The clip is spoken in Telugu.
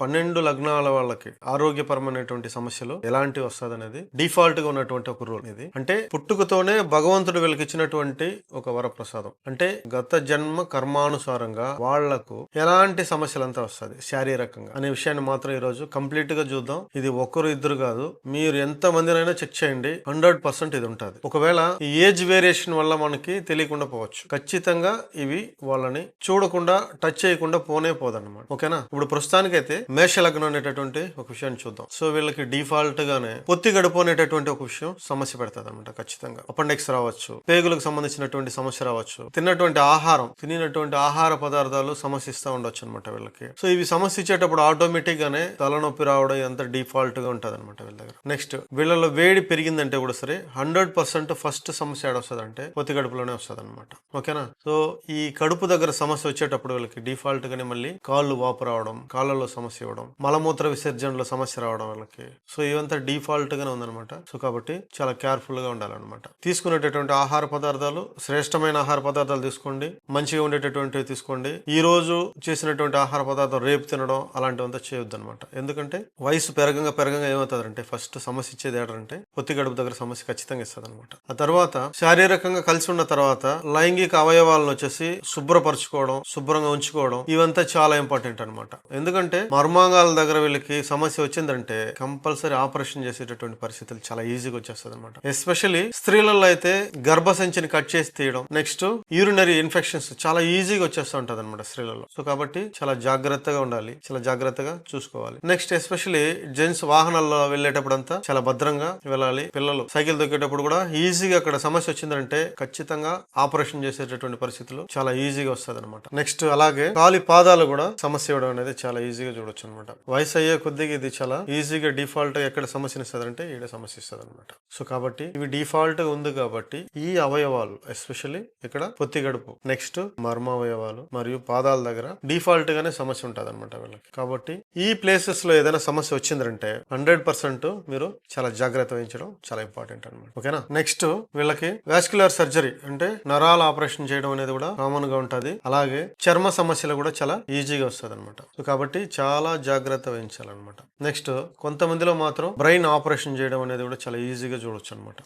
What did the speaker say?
పన్నెండు లగ్నాల వాళ్ళకి ఆరోగ్యపరమైనటువంటి సమస్యలు ఎలాంటి వస్తుంది అనేది డిఫాల్ట్గా ఉన్నటువంటి ఒక రూల్ ఇది. అంటే పుట్టుకతోనే భగవంతుడు వెలికిచ్చినటువంటి ఇచ్చినటువంటి ఒక వరప్రసాదం. అంటే గత జన్మ కర్మానుసారంగా వాళ్ళకు ఎలాంటి సమస్యలంతా వస్తుంది శారీరకంగా అనే విషయాన్ని మాత్రం ఈ రోజు కంప్లీట్గా చూద్దాం. ఇది ఒకరు ఇద్దరు కాదు మీరు ఎంత మందినైనా చెక్ చేయండి. హండ్రెడ్ పర్సెంట్ ఇది ఉంటుంది. ఒకవేళ ఈ ఏజ్ వేరియేషన్ వల్ల మనకి తెలియకుండా పోవచ్చు. ఖచ్చితంగా ఇవి వాళ్ళని చూడకుండా టచ్ చేయకుండా పోనే పోదన్నమాట. ఓకేనా? ఇప్పుడు ప్రస్తుతానికైతే మేష లగ్నం అనేటటువంటి ఒక విషయాన్ని చూద్దాం. సో వీళ్ళకి డిఫాల్ట్ గానే పొత్తి గడుపు అనేటటువంటి ఒక విషయం సమస్య పెడతాది అనమాట ఖచ్చితంగా. అపెండిక్స్ రావచ్చు. పేగులకు సంబంధించినటువంటి సమస్య రావచ్చు. తిన్నటువంటి ఆహారం తినటువంటి ఆహార పదార్థాలు సమస్య ఇస్తూ ఉండొచ్చు అనమాట వీళ్ళకి. సో ఇవి సమస్య ఇచ్చేటప్పుడు ఆటోమేటిక్ గానే తలనొప్పి రావడం ఎంత డిఫాల్ట్గా ఉంటది అనమాట వీళ్ళ దగ్గర. నెక్స్ట్ వీళ్ళలో వేడి పెరిగిందంటే కూడా సరే హండ్రెడ్ పర్సెంట్ ఫస్ట్ సమస్య ఏడ వస్తుంది అంటే పొత్తి గడుపులోనే వస్తుంది అనమాట ఓకేనా? సో ఈ కడుపు దగ్గర సమస్య వచ్చేటప్పుడు వీళ్ళకి డిఫాల్ట్ గానే మళ్ళీ కాళ్ళు వాపు రావడం కాళ్ళలో సమస్య ఇవ్వడం మలమూత్ర విసర్జనలో సమస్య రావడం వాళ్ళకి. సో ఇవంతా డిఫాల్ట్ గానే ఉందన్నమాట. సో కాబట్టి చాలా కేర్ఫుల్గా ఉండాలన్నమాట. తీసుకునేటటువంటి ఆహార పదార్థాలు శ్రేష్టమైన ఆహార పదార్థాలు తీసుకోండి మంచిగా ఉండేటటువంటివి తీసుకోండి. ఈ రోజు చేసినటువంటి ఆహార పదార్థం రేపు తినడం అలాంటివంతా చేయొద్దు అనమాట ఎందుకంటే వయసు పెరగంగా పెరగంగా ఏమవుతుందంటే ఫస్ట్ సమస్య ఇచ్చేది ఏంటంటే పొత్తి గడుపు దగ్గర సమస్య ఖచ్చితంగా ఇస్తుంది అనమాట ఆ తర్వాత శారీరకంగా కలిసి ఉన్న తర్వాత లైంగిక అవయవాలను వచ్చేసి శుభ్రపరచుకోవడం శుభ్రంగా ఉంచుకోవడం ఇవంతా చాలా ఇంపార్టెంట్ అనమాట ఎందుకంటే మర్మాంగాల దగ్గర వీళ్ళకి సమస్య వచ్చిందంటే కంపల్సరీ ఆపరేషన్ చేసేటటువంటి పరిస్థితులు చాలా ఈజీగా వచ్చేస్తుంది అనమాట ఎస్పెషల్లీ స్త్రీలలో అయితే గర్భసంచిని కట్ చేసి తీయడం నెక్స్ట్ యూరినరీ ఇన్ఫెక్షన్స్ చాలా ఈజీగా వచ్చేస్తూ ఉంటుంది అనమాట స్త్రీలలో. సో కాబట్టి చాలా జాగ్రత్తగా ఉండాలి చాలా జాగ్రత్తగా చూసుకోవాలి. నెక్స్ట్ ఎస్పెషల్లీ జెంట్స్ వాహనాల్లో వెళ్ళేటప్పుడు అంతా చాలా భద్రంగా వెళ్ళాలి. పిల్లలు సైకిల్ దొక్కేటప్పుడు కూడా ఈజీగా అక్కడ సమస్య వచ్చిందంటే ఖచ్చితంగా ఆపరేషన్ చేసేటటువంటి పరిస్థితులు చాలా ఈజీగా వస్తుంది అనమాట నెక్స్ట్ అలాగే కాలి పాదాలు కూడా సమస్య ఇవ్వడం అనేది చాలా ఈజీగా చూడొచ్చు. అనమాట వయసు అయ్యే కొద్దిగా ఇది చాలా ఈజీగా డిఫాల్ట్గా ఎక్కడ సమస్యని ఇస్తుంది అంటే ఈడ సమస్య ఇస్తుంది అనమాట సో కాబట్టి ఇవి డిఫాల్ట్గా ఉంది కాబట్టి ఈ అవయవాలు ఎస్పెషల్లీ ఇక్కడ పొత్తి గడుపు నెక్స్ట్ మర్మ అవయవాలు మరియు పాదాల దగ్గర డిఫాల్ట్ గానే సమస్య ఉంటుంది అనమాట వీళ్ళకి. కాబట్టి ఈ ప్లేసెస్లో ఏదైనా సమస్య వచ్చిందంటే హండ్రెడ్ పర్సెంట్ మీరు చాలా జాగ్రత్త వహించడం చాలా ఇంపార్టెంట్ అనమాట ఓకేనా? నెక్స్ట్ వీళ్ళకి వాస్కులర్ సర్జరీ అంటే నరాల ఆపరేషన్ చేయడం అనేది కూడా కామన్గా ఉంటుంది. అలాగే చర్మ సమస్యలు కూడా చాలా ఈజీగా వస్తుంది అనమాట సో కాబట్టి చాలా జాగ్రత్త వహించాలన్నమాట. నెక్స్ట్ కొంతమందిలో మాత్రం బ్రెయిన్ ఆపరేషన్ చేయడం అనేది కూడా చాలా ఈజీగా చూడొచ్చు అనమాట